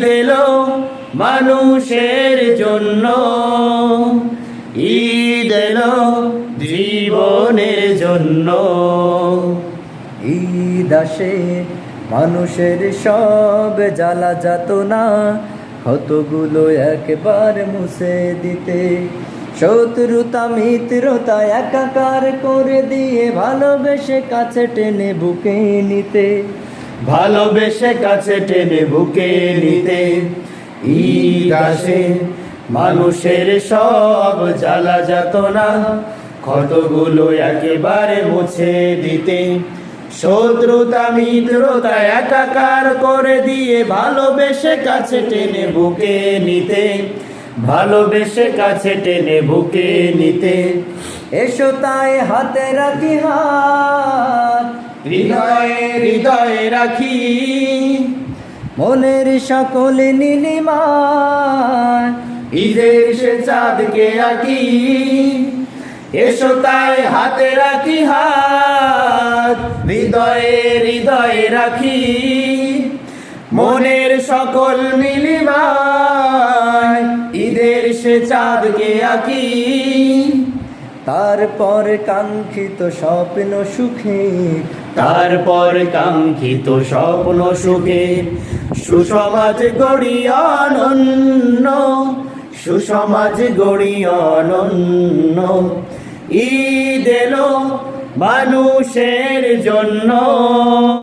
ঈদ এলো মানুষের জন্য। ঈদ এলো জীবনের জন্য। ঈদ আসে মানুষের সব জ্বালা যাতনা। ক্ষতগুলো একবার মুছে দিতে। শত্রুতা, মিত্রতা একাকার করে দিয়ে ভালোবেসে কাছে টেনে বুকে নিতে। ভালোবেসে কাছে টেনে বুকে নিতে। ঈদ আসে, মানুষের সব জ্বালা যাতনা, ক্ষতগুলো একেবারে মুছে দিতে। শত্রুতা, মিত্রতা একাকার করে দিয়ে ভালোবেসে কাছে টেনে বুকে নিতে। ভালোবেসে কাছে টেনে বুকে নিতে। এসো তাই হাতে রাখি হাত। হৃদয়ে হৃদয়ে রাখি। মনের সকল নীলিমায় ঈদের সে চাঁদকে আঁকি। এসো তাই হাতে রাখি হাত হৃদয়ে হৃদয়ে রাখি। মনের সকল মিলিমায় ঈদের সে চাঁদকে আঁকি। তারপর কাঙ্ক্ষিত স্বপ্ন সুখে, তারপর কাঙ্ক্ষিত স্বপ্ন সুখে, সুসমাজ গড়ি অনন্য, সুসমাজ গড়ি অনন্য। ঈদ এলো মানুষের জন্য।